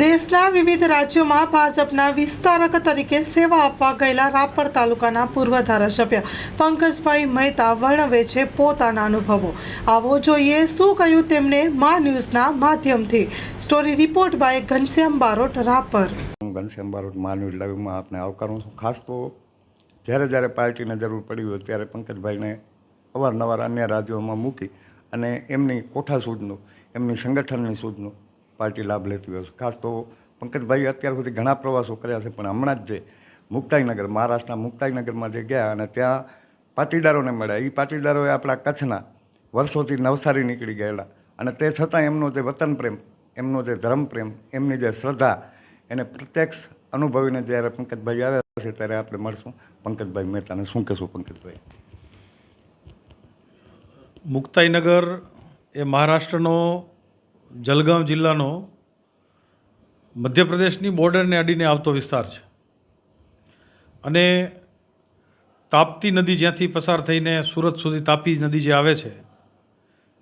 દેશના વિવિધ રાજ્યોમાં ભાજપના વિસ્તારક તરીકે સેવા આપવા ગયેલા રાપર તાલુકાના પૂર્વ ધારાસભ્ય પંકજભાઈ મહેતા વર્ણવે છે પોતાના અનુભવો. આવો જોઈએ શું કહ્યું તેમણે મા ન્યૂઝના માધ્યમથી. Story report by Ghanshyam Barot, Rapar. હું ઘનશ્યામ બારોટ માનવી લાઈવમાં આપને આવકારું છું. ખાસ તો જ્યારે જ્યારે પાર્ટીને જરૂર પડી હોય ત્યારે પંકજભાઈને અવારનવાર અન્ય રાજ્યોમાં મૂકી અને એમની કોઠા સૂચનું એમની સંગઠનની સૂચનું પાર્ટી લાભ લેતી હોય છે. ખાસ તો પંકજભાઈ અત્યાર સુધી ઘણા પ્રવાસો કર્યા છે, પણ હમણાં જ જે મુક્તાઈનગર, મહારાષ્ટ્રના મુક્તાઈનગરમાં જે ગયા અને ત્યાં પાટીદારોને મળ્યા. એ પાટીદારોએ આપણા કચ્છના વર્ષોથી નવસારી નીકળી ગયેલા. અને તે છતાં એમનો જે વતન પ્રેમ, એમનો જે ધર્મ પ્રેમ, એમની જે શ્રદ્ધા, એને પ્રત્યક્ષ અનુભવીને જ્યારે પંકજભાઈ આવ્યા છે, ત્યારે આપણે મળશું. પંકજભાઈ મહેતાને શું કહેશું પંકજભાઈ? મુક્તાઈનગર એ મહારાષ્ટ્રનો જલગાંવ જિલ્લાનો મધ્યપ્રદેશની બોર્ડરને અડીને આવતો વિસ્તાર છે. અને તાપતી નદી જ્યાંથી પસાર થઈને સુરત સુધી તાપી નદી જે આવે છે,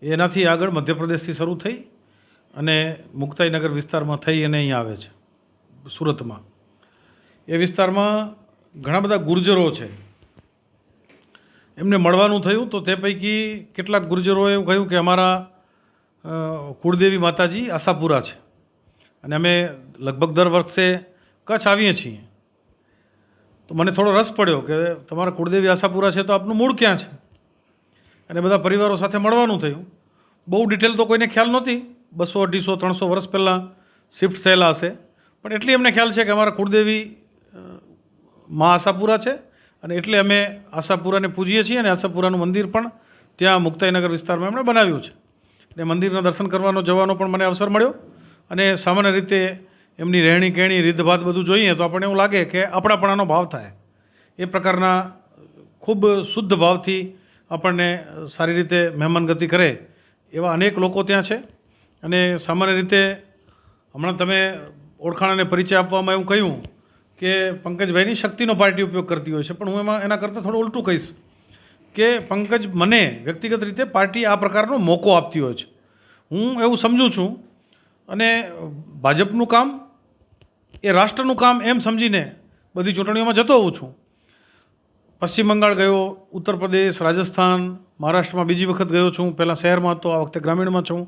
એનાથી આગળ મધ્યપ્રદેશથી શરૂ થઈ અને મુક્તાઈનગર વિસ્તારમાં થઈ અને અહીં આવે છે, સુરતમાં. એ વિસ્તારમાં ઘણા બધા ગુર્જરો છે. એમને મળવાનું થયું તો તે પૈકી કેટલાક ગુર્જરોએ એવું કહ્યું કે અમારા કુળદેવી માતાજી આશાપુરા છે. અને અમે લગભગ દર વર્ષે કચ્છ આવીએ છીએ. તો મને થોડો રસ પડ્યો કે તમારા કુળદેવી આશાપુરા છે તો આપનું મૂળ ક્યાં છે? અને બધા પરિવારો સાથે મળવાનું થયું. બહુ ડિટેલ તો કોઈને ખ્યાલ નહોતી. બસો, અઢીસો, ત્રણસો વર્ષ પહેલાં શિફ્ટ થયેલા હશે. પણ એટલી અમને ખ્યાલ છે કે અમારા કુળદેવી મા આશાપુરા છે. અને એટલે અમે આશાપુરાને પૂજીએ છીએ અને આશાપુરાનું મંદિર પણ ત્યાં મુક્તાઈનગર વિસ્તારમાં એમણે બનાવ્યું છે. એટલે મંદિરના દર્શન કરવાનો, જવાનો પણ મને અવસર મળ્યો. અને સામાન્ય રીતે એમની રહેણી કહેણી, રીતભાત બધું જોઈએ તો આપણને એવું લાગે કે આપણાપણાનો ભાવ થાય. એ પ્રકારના ખૂબ શુદ્ધ ભાવથી આપણને સારી રીતે મહેમાનગતિ કરે એવા અનેક લોકો ત્યાં છે. અને સામાન્ય રીતે હમણાં તમે ઓળખાણ અને પરિચય આપવામાં એવું કહ્યું કે પંકજભાઈની શક્તિનો પાર્ટી ઉપયોગ કરતી હોય છે. પણ હું એમાં એના કરતાં થોડું ઉલટું કહીશ કે પંકજ મને વ્યક્તિગત રીતે પાર્ટી આ પ્રકારનો મોકો આપતી હોય છે. હું એવું સમજું છું અને ભાજપનું કામ, એ રાષ્ટ્રનું કામ એમ સમજીને બધી ચૂંટણીઓમાં જતો હોઉં છું. પશ્ચિમ બંગાળ ગયો, ઉત્તર પ્રદેશ, રાજસ્થાન, મહારાષ્ટ્રમાં બીજી વખત ગયો છું. પહેલાં શહેરમાં હતો, આ વખતે ગ્રામીણમાં છું.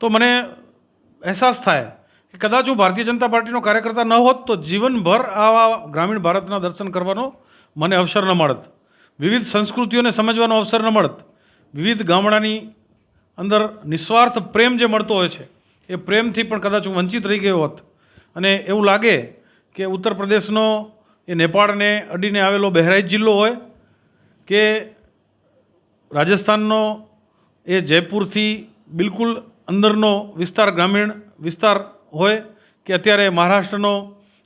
તો મને અહેસાસ થાય કે કદાચ હું ભારતીય જનતા પાર્ટીનો કાર્યકર્તા ન હોત તો જીવનભર આવા ગ્રામીણ ભારતના દર્શન કરવાનો મને અવસર ન મળત. વિવિધ સંસ્કૃતિઓને સમજવાનો અવસર ન મળત. વિવિધ ગામડાની અંદર નિસ્વાર્થ પ્રેમ જે મળતો હોય છે, એ પ્રેમથી પણ કદાચ હું વંચિત રહી ગયો હોત. અને એવું લાગે કે ઉત્તર પ્રદેશનો એ નેપાળને અડીને આવેલો બહેરાઈચ જિલ્લો હોય, કે રાજસ્થાનનો એ જયપુરથી બિલકુલ અંદરનો વિસ્તાર ગ્રામીણ વિસ્તાર હોય, કે અત્યારે મહારાષ્ટ્રનો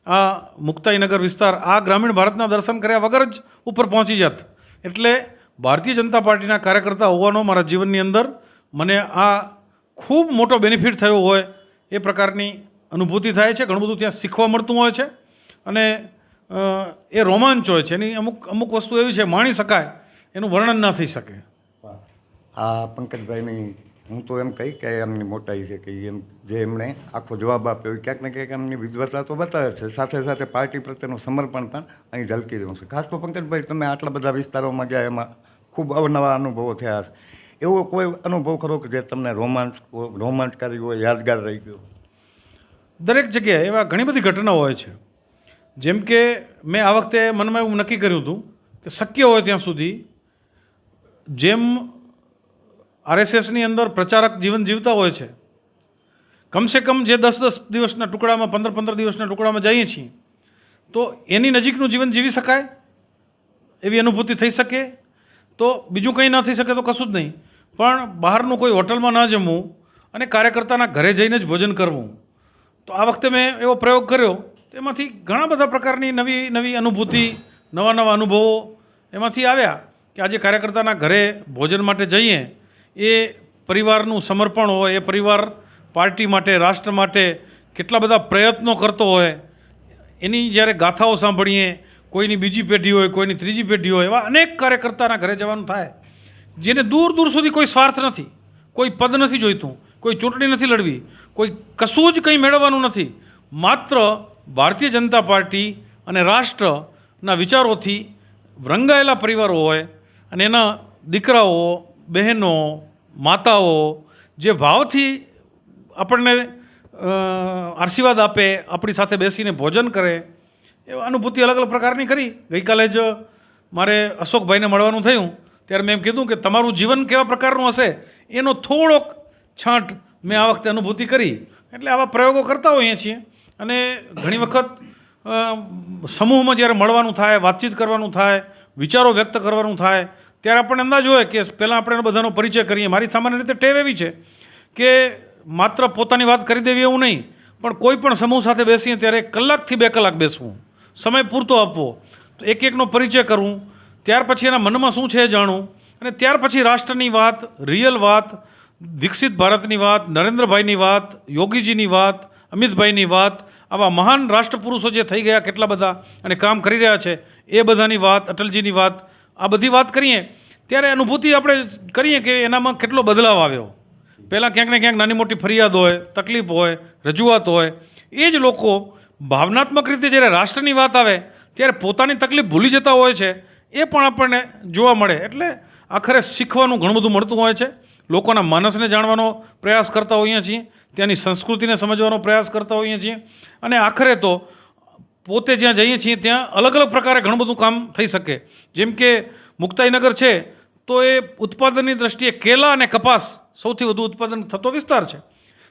આ મુક્તાઈનગર વિસ્તાર આ ગ્રામીણ ભારતના દર્શન કર્યા વગર જ ઉપર પહોંચી જાત. એટલે ભારતીય જનતા પાર્ટીના કાર્યકર્તા હોવાનો મારા જીવનની અંદર મને આ ખૂબ મોટો બેનિફિટ થયો હોય એ પ્રકારની અનુભૂતિ થાય છે. ઘણું બધું ત્યાં શીખવા મળતું હોય છે. અને એ રોમાંચ હોય છે. એની અમુક અમુક વસ્તુ એવી છે, માણી શકાય, એનું વર્ણન ના થઈ શકે. આ પંકજભાઈની, હું તો એમ કહી કે એમની મોટાઈ છે કે એમ, જે એમણે આખો જવાબ આપ્યો, એ ક્યાંક ને ક્યાંક એમની વિદ્વતા તો બતાવે છે. સાથે સાથે પાર્ટી પ્રત્યેનું સમર્પણ પણ અહીં ઝલકી રહ્યું છે. ખાસ તો પંકજભાઈ, તમે આટલા બધા વિસ્તારોમાં ગયા, એમાં ખૂબ અવનવા અનુભવો થયા છે એવો કોઈ અનુભવ ખરો કે જે તમને રોમાંચ, રોમાંચકારી હોય, યાદગાર રહી ગયો? દરેક જગ્યાએ એવા ઘણી બધી ઘટનાઓ હોય છે. જેમ કે મેં આ વખતે મનમાં એવું નક્કી કર્યું હતું કે શક્ય હોય ત્યાં સુધી જેમ આરએસએસની અંદર પ્રચારક જીવન જીવતા હોય છે, કમસે કમ જે દસ દસ દિવસના ટુકડામાં, પંદર પંદર દિવસના ટુકડામાં જઈએ છીએ, તો એની નજીકનું જીવન જીવી શકાય? એવી અનુભૂતિ થઈ શકે? તો બીજું કંઈ ન થઈ શકે તો કશું જ નહીં. પણ બહારનું કોઈ હોટલમાં ન જમવું અને કાર્યકર્તાના ઘરે જઈને જ ભોજન કરવું. તો આ વખતે મેં એવો પ્રયોગ કર્યો. તેમાંથી ઘણા બધા પ્રકારની નવી નવી અનુભૂતિ, નવા નવા અનુભવો એમાંથી આવ્યા કે આજે કાર્યકર્તાના ઘરે ભોજન માટે જઈએ, એ પરિવારનું સમર્પણ હોય, એ પરિવાર પાર્ટી માટે, રાષ્ટ્ર માટે કેટલા બધા પ્રયત્નો કરતો હોય, એની જ્યારે ગાથાઓ સાંભળીએ, કોઈની બીજી પેઢી હોય, કોઈની ત્રીજી પેઢી હોય, એવા અનેક કાર્યકર્તાના ઘરે જવાનું થાય. જેને દૂર દૂર સુધી કોઈ સ્વાર્થ નથી, કોઈ પદ નથી જોઈતું, કોઈ ચૂંટણી નથી લડવી, કોઈ કશું જ કંઈ મેળવવાનું નથી. માત્ર ભારતીય જનતા પાર્ટી અને રાષ્ટ્રના વિચારોથી રંગાયેલા પરિવારો હોય અને એના દીકરાઓ, બહેનો, માતાઓ જે ભાવથી આપણને આશીર્વાદ આપે, આપણી સાથે બેસીને ભોજન કરે, એ અનુભૂતિ અલગ અલગ પ્રકારની કરી. ગઈકાલે જ મારે અશોકભાઈને મળવાનું થયું. ત્યારે મેં એમ કીધું કે તમારું જીવન કેવા પ્રકારનું હશે? એનો થોડોક છાંટ મેં આ વખતે અનુભૂતિ કરી. એટલે આવા પ્રયોગો કરતા હોઈએ છીએ. અને ઘણી વખત સમૂહમાં જ્યારે મળવાનું થાય, વાતચીત કરવાનું થાય, વિચારો વ્યક્ત કરવાનું થાય, ત્યારે આપણને અંદાજ હોય કે પહેલાં આપણે બધાનો પરિચય કરીએ. મારી સામાન્ય રીતે ટેવ એવી છે કે માત્ર પોતાની વાત કરી દેવી એવું નહીં, પણ કોઈ પણ સમૂહ સાથે બેસીએ ત્યારે કલાકથી બે કલાક બેસવું. સમય પૂરતો આપવો. તો એક એકનો પરિચય કરવું. ત્યાર પછી એના મનમાં શું છે જાણું અને ત્યાર પછી રાષ્ટ્રની વાત, રિયલ વાત, વિકસિત ભારતની વાત, નરેન્દ્રભાઈની વાત, યોગીજીની વાત, અમિતભાઈની વાત, આવા મહાન રાષ્ટ્રપુરુષો જે થઈ ગયા કેટલા બધા અને કામ કરી રહ્યા છે, એ બધાની વાત, અટલજીની વાત, આ બધી વાત કરીએ, ત્યારે અનુભૂતિ આપણે કરીએ કે એનામાં કેટલો બદલાવ આવ્યો. પહેલાં ક્યાંક ને ક્યાંક નાની મોટી ફરિયાદ હોય, તકલીફ હોય, રજૂઆત હોય, એ જ લોકો ભાવનાત્મક રીતે જ્યારે રાષ્ટ્રની વાત આવે, ત્યારે પોતાની તકલીફ ભૂલી જતા હોય છે એ પણ આપણને જોવા મળે. એટલે આખરે શીખવાનું ઘણું બધું મળતું હોય છે. લોકોના માનસને જાણવાનો પ્રયાસ કરતા હોઈએ છીએ. ત્યાંની સંસ્કૃતિને સમજવાનો પ્રયાસ કરતા હોઈએ છીએ. અને આખરે તો પોતે જ્યાં જઈએ છીએ ત્યાં અલગ અલગ પ્રકારે ઘણું બધું કામ થઈ શકે. જેમ કે મુક્તાઈનગર છે, તો એ ઉત્પાદનની દ્રષ્ટિએ કેલા અને કપાસ સૌથી વધુ ઉત્પાદન થતો વિસ્તાર છે.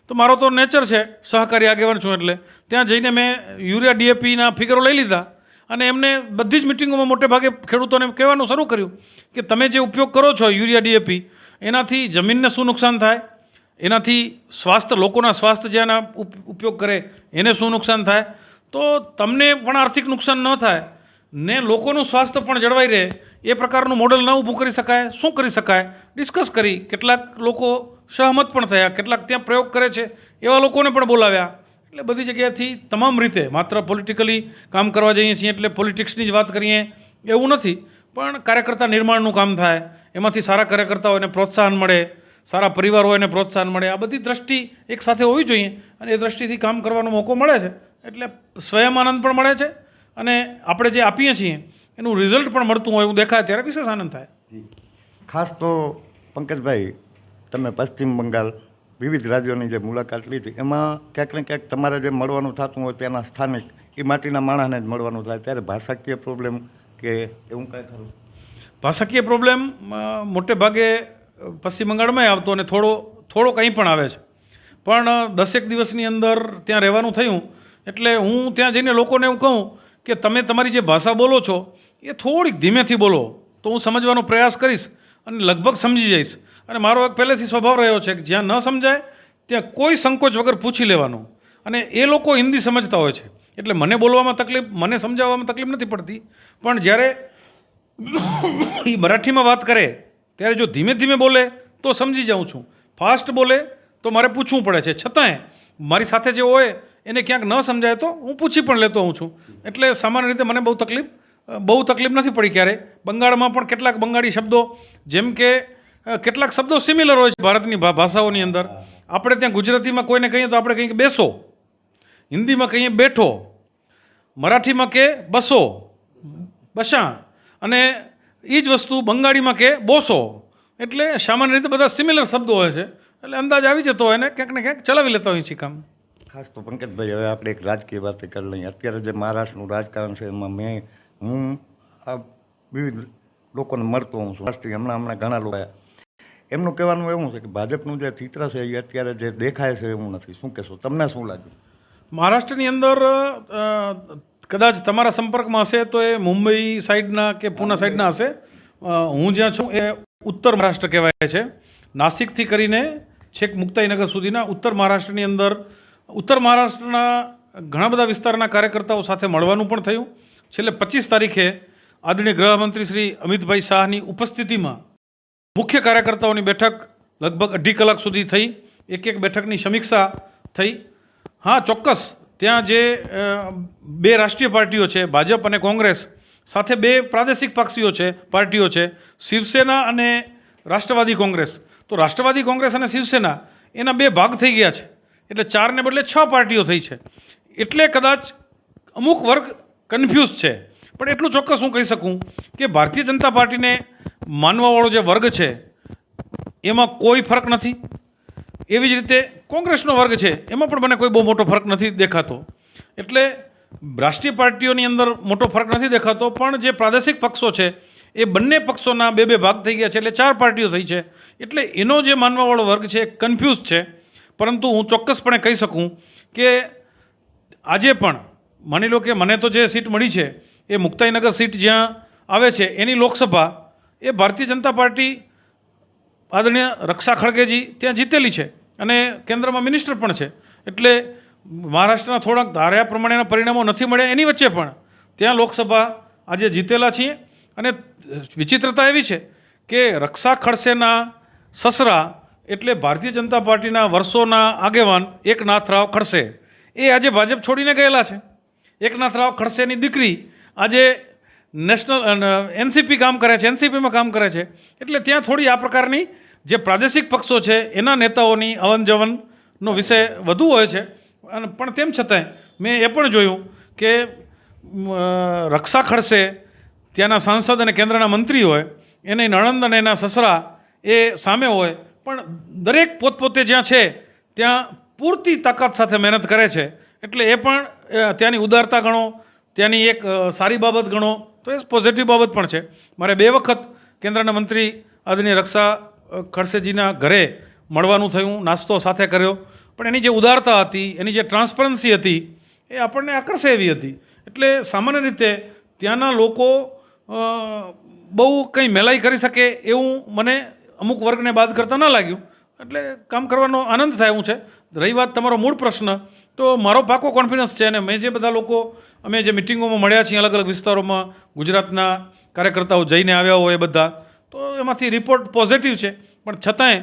તો મારો તો નેચર છે, સહકારી આગેવાન છું એટલે. ત્યાં જઈને મેં યુરિયા, ડીએપીના ફિગરો લઈ લીધા. અને એમને બધી જ મિટિંગોમાં મોટે ભાગે ખેડૂતોને કહેવાનું શરૂ કર્યું કે તમે જે ઉપયોગ કરો છો યુરિયા ડીએપી, એનાથી જમીનને શું નુકસાન થાય? એનાથી સ્વાસ્થ્ય, લોકોના સ્વાસ્થ્ય જે આના ઉપ- ઉપયોગ કરે, એને શું નુકસાન થાય? તો તમને પણ આર્થિક નુકસાન ન થાય, ને લોકોનું સ્વાસ્થ્ય પણ જળવાઈ રહે, એ પ્રકારનું મોડલ ન ઊભું કરી શકાય, શું કરી શકાય? ડિસ્કસ કરી. કેટલાક લોકો સહમત પણ થયા, કેટલાક ત્યાં પ્રયોગ કરે છે, એવા લોકોને પણ બોલાવ્યા. એટલે બધી જગ્યાએથી તમામ રીતે માત્ર પોલિટિકલી કામ કરવા જઈએ છીએ એટલે પોલિટિક્સની જ વાત કરીએ એવું નથી, પણ કાર્યકર્તા નિર્માણનું કામ થાય, એમાંથી સારા કાર્યકર્તાઓને પ્રોત્સાહન મળે, સારા પરિવાર એને પ્રોત્સાહન મળે, આ બધી દ્રષ્ટિ એક સાથે હોવી જોઈએ અને એ દ્રષ્ટિથી કામ કરવાનો મોકો મળે છે, એટલે સ્વયં આનંદ પણ મળે છે અને આપણે જે આપીએ છીએ એનું રિઝલ્ટ પણ મળતું હોય એવું દેખાય ત્યારે વિશેષ આનંદ થાય. ખાસ તો પંકજભાઈ, તમે પશ્ચિમ બંગાળ વિવિધ રાજ્યોની જે મુલાકાત લીધી, એમાં ક્યાંક ને ક્યાંક તમારે જે મળવાનું થતું હોય ત્યાંના સ્થાનિક, એ માટીના માણસને જ મળવાનું થાય. ત્યારે ભાષાકીય પ્રોબ્લેમ કે એવું કાંઈ ખરું? ભાષાકીય પ્રોબ્લેમ મોટે ભાગે પશ્ચિમ બંગાળમાંય આવતો અને થોડો થોડો કંઈ પણ આવે છે. પણ દસેક દિવસની અંદર ત્યાં રહેવાનું થયું, એટલે હું ત્યાં જઈને લોકોને એવું કહું કે તમે તમારી જે ભાષા બોલો છો, એ થોડીક ધીમેથી બોલો. તો હું સમજવાનો પ્રયાસ કરીશ. અને લગભગ સમજી જઈશ. અને મારો એક પહેલેથી સ્વભાવ રહ્યો છે કે જ્યાં ન સમજાય, ત્યાં કોઈ સંકોચ વગર પૂછી લેવાનું. અને એ લોકો હિન્દી સમજતા હોય છે. એટલે મને બોલવામાં તકલીફ, મને સમજાવવામાં તકલીફ નથી પડતી. પણ જ્યારે એ મરાઠીમાં વાત કરે, ત્યારે જો ધીમે ધીમે બોલે, તો સમજી જાઉં છું. ફાસ્ટ બોલે, તો મારે પૂછવું પડે છે. છતાંય મારી સાથે જે હોય, એને ક્યાંક ન સમજાય તો હું પૂછી પણ લેતો હોઉં છું. એટલે સામાન્ય રીતે મને બહુ તકલીફ બહુ તકલીફ નથી પડી ક્યારે. બંગાળમાં પણ કેટલાક બંગાળી શબ્દો, જેમ કે કેટલાક શબ્દો સિમિલર હોય છે ભારતની ભાષાઓની અંદર. આપણે ત્યાં ગુજરાતીમાં કોઈને કહીએ તો આપણે કહીએ બેસો. હિન્દીમાં કહીએ બેઠો. મરાઠીમાં કે બસો. બસા અને એ જ વસ્તુ બંગાળીમાં કે બોસો. એટલે સામાન્ય રીતે બધા સિમિલર શબ્દો હોય છે. એટલે અંદાજ આવી જતો હોય ને ક્યાંક ને ક્યાંક ચલાવી લેતા હોય છે કામ. ખાસ તો પંકજભાઈ, હવે આપણે એક રાજકીય વાત કરી લઈએ. અત્યારે જે મહારાષ્ટ્રનું રાજકારણ છે, એમાં મેં હું આ વિવિધ લોકોને મળતો હું છું. રાષ્ટ્રીય હમણાં હમણાં ઘણા લોકો એમનું કહેવાનું એવું છે કે ભાજપનું જે ચિત્ર છે એ અત્યારે જે દેખાય છે એવું નથી. શું કહેશો? તમને શું લાગ્યું? મહારાષ્ટ્રની અંદર કદાચ તમારા સંપર્કમાં હશે તો એ મુંબઈ સાઈડના કે પૂના સાઈડના હશે. હું જ્યાં છું એ ઉત્તર મહારાષ્ટ્ર કહેવાય છે. નાસિકથી કરીને છેક મુક્તાઈનગર સુધીના ઉત્તર મહારાષ્ટ્રની અંદર ઉત્તર મહારાષ્ટ્રના ઘણા બધા વિસ્તારના કાર્યકર્તાઓ સાથે મળવાનું પણ થયું. છેલ્લે પચીસ તારીખે આદરણીય ગૃહમંત્રી શ્રી અમિતભાઈ શાહની ઉપસ્થિતિમાં મુખ્ય કાર્યકર્તાઓની બેઠક લગભગ અઢી કલાક સુધી થઈ. એક એક બેઠકની સમીક્ષા થઈ. હા, ચોક્કસ. ત્યાં જે બે રાષ્ટ્રીય પાર્ટીઓ છે, ભાજપ અને કોંગ્રેસ, સાથે બે પ્રાદેશિક પક્ષીઓ છે, પાર્ટીઓ છે, શિવસેના અને રાષ્ટ્રવાદી કોંગ્રેસ. તો રાષ્ટ્રવાદી કોંગ્રેસ અને શિવસેના એના બે ભાગ થઈ ગયા છે. એટલે ચારને બદલે છ પાર્ટીઓ થઈ છે. એટલે કદાચ અમુક વર્ગ કન્ફ્યુઝ છે. પણ એટલું ચોક્કસ હું કહી શકું કે ભારતીય જનતા પાર્ટીને માનવાવાળો જે વર્ગ છે, એમાં કોઈ ફરક નથી. એવી જ રીતે કોંગ્રેસનો વર્ગ છે, એમાં પણ મને કોઈ બહુ મોટો ફરક નથી દેખાતો. એટલે રાષ્ટ્રીય પાર્ટીઓની અંદર મોટો ફરક નથી દેખાતો, પણ જે પ્રાદેશિક પક્ષો છે, એ બંને પક્ષોના બે બે ભાગ થઈ ગયા છે, એટલે ચાર પાર્ટીઓ થઈ છે. એટલે એનો જે માનવાવાળો વર્ગ છે કન્ફ્યુઝ છે. પરંતુ હું ચોક્કસપણે કહી શકું કે આજે પણ માની લો કે મને તો જે સીટ મળી છે, એ મુક્તાઈનગર સીટ જ્યાં આવે છે, એની લોકસભા, એ ભારતીય જનતા પાર્ટી આદરણીય રક્ષા ખડગેજી ત્યાં જીતેલી છે અને કેન્દ્રમાં મિનિસ્ટર પણ છે. એટલે મહારાષ્ટ્રના થોડાક ધાર્યા પ્રમાણેના પરિણામો નથી મળ્યા એની વચ્ચે પણ ત્યાં લોકસભા આજે જીતેલા છીએ. અને વિચિત્રતા એવી છે કે રક્ષા ખડસેના સસરા એટલે ભારતીય જનતા પાર્ટીના વર્ષોના આગેવાન એકનાથ રાવ ખડસે, એ આજે ભાજપ છોડીને ગયેલા છે. એકનાથ રાવ ખડસેની દીકરી આજે નેશનલ એનસીપી કામ કરે છે, એનસીપીમાં કામ કરે છે. એટલે ત્યાં થોડી આ પ્રકારની જે પ્રાદેશિક પક્ષો છે, એના નેતાઓની અવન જવનનો વિષય વધુ હોય છે. અને, પણ તેમ છતાંય મેં એ પણ જોયું કે રક્ષા ખડસે ત્યાંના સાંસદ અને કેન્દ્રના મંત્રી હોય, એની નણંદ અને એના સસરા એ સામે હોય, પણ દરેક પોતપોતે જ્યાં છે, ત્યાં પૂરતી તાકાત સાથે મહેનત કરે છે. એટલે એ પણ ત્યાંની ઉદારતા ગણો, ત્યાંની એક સારી બાબત ગણો, તો એ પોઝિટિવ બાબત પણ છે. મારે બે વખત કેન્દ્રના મંત્રી આદરણીય રક્ષા ખડસેજીના ઘરે મળવાનું થયું, નાસ્તો સાથે કર્યો. પણ એની જે ઉદારતા હતી, એની જે ટ્રાન્સપરન્સી હતી, એ આપણને આકર્ષે એવી હતી. એટલે સામાન્ય રીતે ત્યાંના લોકો બહુ કંઈ મેલાઈ કરી શકે એવું મને અમુક વર્ગને બાદ કરતાં ન લાગ્યું. એટલે કામ કરવાનો આનંદ થાય એવું છે. રહી વાત તમારો મૂળ પ્રશ્ન. તો મારો પાકો કોન્ફિડન્સ છે અને મેં જે બધા લોકો, અમે જે મિટિંગોમાં મળ્યા છીએ અલગ અલગ વિસ્તારોમાં, ગુજરાતના કાર્યકર્તાઓ જઈને આવ્યા હોય એ બધા, તો એમાંથી રિપોર્ટ પોઝિટિવ છે. પણ છતાંય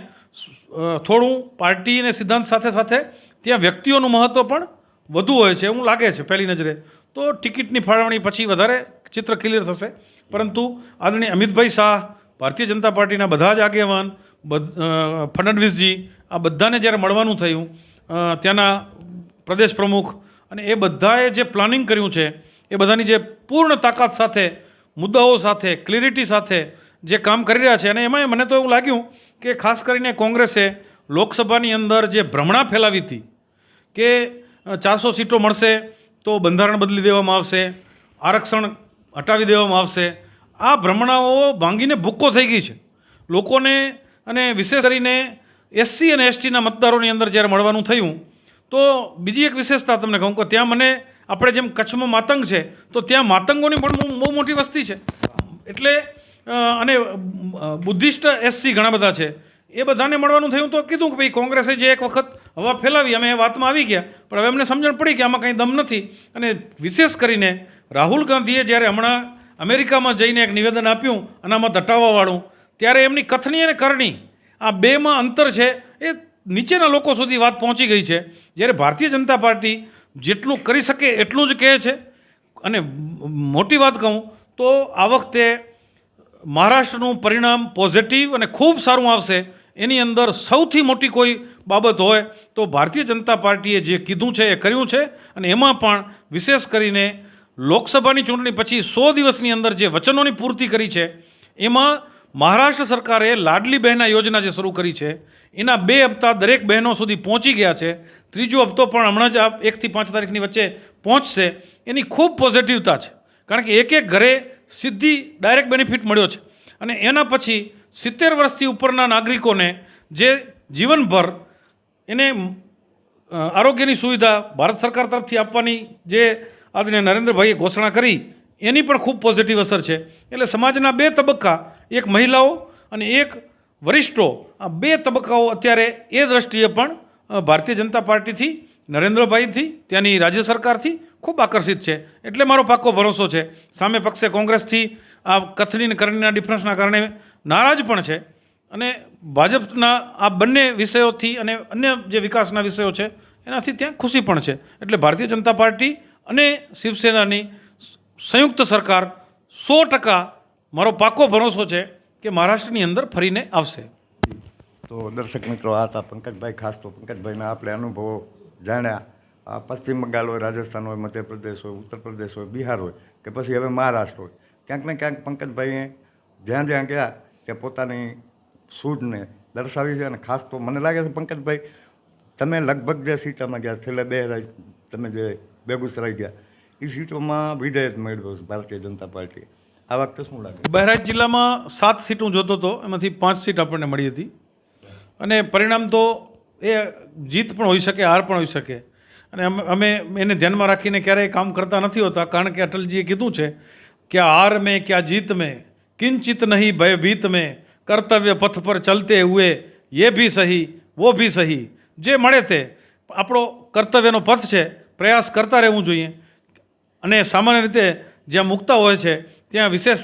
થોડું પાર્ટી અને સિદ્ધાંત સાથે સાથે ત્યાં વ્યક્તિઓનું મહત્ત્વ પણ વધુ હોય છે એવું લાગે છે પહેલી નજરે. તો ટિકિટની ફાળવણી પછી વધારે ચિત્ર ક્લિયર થશે. પરંતુ આદરણીય અમિતભાઈ શાહ, ભારતીય જનતા પાર્ટીના બધા જ આગેવાન, બધ- ફડણવીસજી આ બધાને જ્યારે મળવાનું થયું ત્યાંના પ્રદેશ પ્રમુખ અને એ બધાએ જે પ્લાનિંગ કર્યું છે, એ બધાની જે પૂર્ણ તાકાત સાથે, મુદ્દાઓ સાથે ક્લિયરિટી સાથે જે કામ કરી રહ્યા છે, અને એમાંય મને તો એવું લાગ્યું કે ખાસ કરીને કોંગ્રેસે લોકસભાની અંદર જે ભ્રમણા ફેલાવી હતી કે ચારસો સીટો મળશે તો બંધારણ બદલી દેવામાં આવશે, આરક્ષણ હટાવી દેવામાં આવશે, આ ભ્રમણાઓ ભાંગીને ભૂક્કો થઈ ગઈ છે. લોકોને અને વિશેષ કરીને એસસી અને એસટીના મતદારોની અંદર જ્યારે મળવાનું થયું તો બીજી એક વિશેષતા તમને કહું કે ત્યાં મને આપણે જેમ કચ્છમાં માતંગ છે, તો ત્યાં માતંગોની પણ બહુ- મોટી વસ્તી છે. એટલે અને બુદ્ધિસ્ટ એસસી ઘણા બધા છે. એ બધાને મળવાનું થયું તો કીધું કે ભાઈ કોંગ્રેસે જે એક વખત હવા ફેલાવી, અમે એ વાતમાં આવી ગયા. પણ હવે અમને સમજણ પડી કે આમાં કંઈ દમ નથી. અને વિશેષ કરીને રાહુલ ગાંધીએ જ્યારે હમણાં અમેરિકામાં જઈને એક નિવેદન આપ્યું, અનામત હટાવવાવાળું, ત્યારે એમની કથની અને કરણી, આ બેમાં અંતર છે, એ નીચેના લોકો સુધી વાત પહોંચી ગઈ છે. જ્યારે ભારતીય જનતા પાર્ટી જેટલું કરી શકે એટલું જ કહે છે. અને મોટી વાત કહું તો આ વખતે મહારાષ્ટ્રનું પરિણામ પોઝિટિવ અને ખૂબ સારું આવશે. એની અંદર સૌથી મોટી કોઈ બાબત હોય તો ભારતીય જનતા પાર્ટીએ જે કીધું છે એ કર્યું છે. અને એમાં પણ વિશેષ કરીને લોકસભાની ચૂંટણી પછી સો દિવસની અંદર જે વચનોની પૂર્તિ કરી છે, એમાં મહારાષ્ટ્ર સરકારે લાડલી બહેના યોજના જે શરૂ કરી છે, એના બે હપ્તા દરેક બહેનો સુધી પહોંચી ગયા છે. ત્રીજો હપ્તો પણ હમણાં જ આ એકથી પાંચ તારીખની વચ્ચે પહોંચશે. એની ખૂબ પોઝિટિવતા છે. કારણ કે એક એક ઘરે સીધી ડાયરેક્ટ બેનિફિટ મળ્યો છે. અને એના પછી સિત્તેર વર્ષથી ઉપરના નાગરિકોને જે જીવનભર એને આરોગ્યની સુવિધા ભારત સરકાર તરફથી આપવાની જે આદરણીય નરેન્દ્રભાઈએ ઘોષણા કરી, એની પણ ખૂબ પોઝિટિવ અસર છે. એટલે સમાજના બે તબક્કા એક મહિલાઓ અને એક વરિષ્ઠો, આ બે તબક્કાઓ અત્યારે એ દ્રષ્ટિએ પણ ભારતીય જનતા પાર્ટીથી, નરેન્દ્રભાઈથી, ત્યાંની રાજ્ય સરકારથી ખૂબ આકર્ષિત છે. એટલે મારો પાક્કો ભરોસો છે. સામે પક્ષે કોંગ્રેસથી આ કથની અને કરણીના ડિફરન્સના કારણે નારાજ પણ છે. અને ભાજપના આ બંને વિષયોથી અને અન્ય જે વિકાસના વિષયો છે, એનાથી ત્યાં ખુશી પણ છે. એટલે ભારતીય જનતા પાર્ટી અને શિવસેનાની સંયુક્ત સરકાર સો ટકા મારો પાકો ભરોસો છે કે મહારાષ્ટ્રની અંદર ફરીને આવશે. તો દર્શક મિત્રો, આ હતા પંકજભાઈ ખાસ તો પંકજભાઈના આપણે અનુભવો જાણ્યા. આ પશ્ચિમ બંગાળ હોય, રાજસ્થાન હોય, મધ્યપ્રદેશ હોય ઉત્તર પ્રદેશ હોય, બિહાર હોય, કે પછી હવે મહારાષ્ટ્ર હોય. ક્યાંક ને ક્યાંક પંકજભાઈએ જ્યાં જ્યાં ગયા ત્યાં પોતાની સૂઝને દર્શાવી છે અને ખાસ તો મને લાગે છે પંકજભાઈ, તમે લગભગ જે સીટોમાં ગયા, છેલ્લે બે તમે જે બેગુસરાઈ ગયા એ સીટોમાં વિજય જ મેળવ્યો ભારતીય જનતા પાર્ટી આ વખતે શું લાગે? બહેરાજ જિલ્લામાં સાત સીટ હું જોતો હતો, એમાંથી પાંચ સીટ આપણને મળી હતી. અને પરિણામ તો એ જીત પણ હોઈ શકે, હાર પણ હોઈ શકે. અને અમે અમે એને ધ્યાનમાં રાખીને ક્યારેય કામ કરતા નથી હોતા, કારણ કે અટલજીએ કીધું છે કે હાર મેં ક્યાં જીત મેં, કિંચિત નહીં ભયભીત મેં, કર્તવ્ય પથ પર ચલતે હુએ, યે ભી સહી, વો ભી સહી, જે મળે તે. આપણો કર્તવ્યનો પથ છે, પ્રયાસ કરતા રહેવું જોઈએ. અને સામાન્ય રીતે જ્યાં મૂકતા હોય છે ત્યાં વિશેષ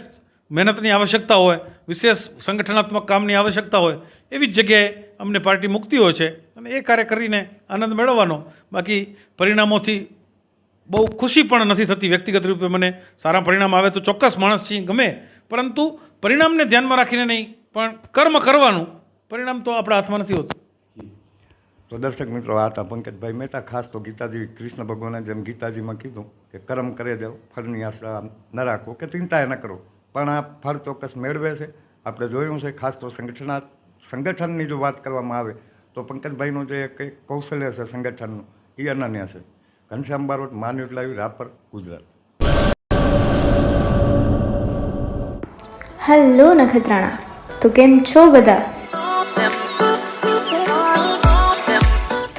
મહેનતની આવશ્યકતા હોય, વિશેષ સંગઠનાત્મક કામની આવશ્યકતા હોય, એવી જ જગ્યાએ અમને પાર્ટી મૂકતી હોય છે અને એ કાર્ય કરીને આનંદ મેળવવાનો. બાકી પરિણામોથી બહુ ખુશી પણ નથી થતી વ્યક્તિગત રૂપે મને. સારા પરિણામ આવે તો ચોક્કસ માણસ છીએ ગમે. પરંતુ પરિણામને ધ્યાનમાં રાખીને નહીં, પણ કર્મ કરવાનું પરિણામ તો આપણા હાથમાં નથી હોતું. તો દર્શક મિત્રો, આ હતા પંકજભાઈ મહેતા, ખાસ તો ગીતાજી, કૃષ્ણ ભગવાને જેમ ગીતાજીમાં કીધું કે કર્મ કરે દેવ, ફળની આશા ન રાખો, કે ચિંતા ન કરો. પણ આ ફળ ચોક્કસ મેળવે છે. આપણે જોયું છે, ખાસ તો સંગઠના, સંગઠનની જો વાત કરવામાં આવે, તો પંકજભાઈનું જે કંઈક કૌશલ્ય છે સંગઠનનું, એ અનન્ય છે. ઘનશ્યામ બારોટ માન્યુટ લાવી, રાપર, ગુજરાત. હલો નખત્રાણા, તો કેમ છો બધા?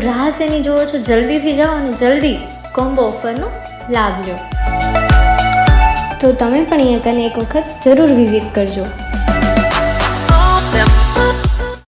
તો રાહ શેની જોવો છો? જલ્દીથી જાઓ અને જલ્દી કોમ્બો ઓફરનો લાભ લો. તો તમે પણ અહીંયા કને એક વખત જરૂર વિઝિટ કરજો.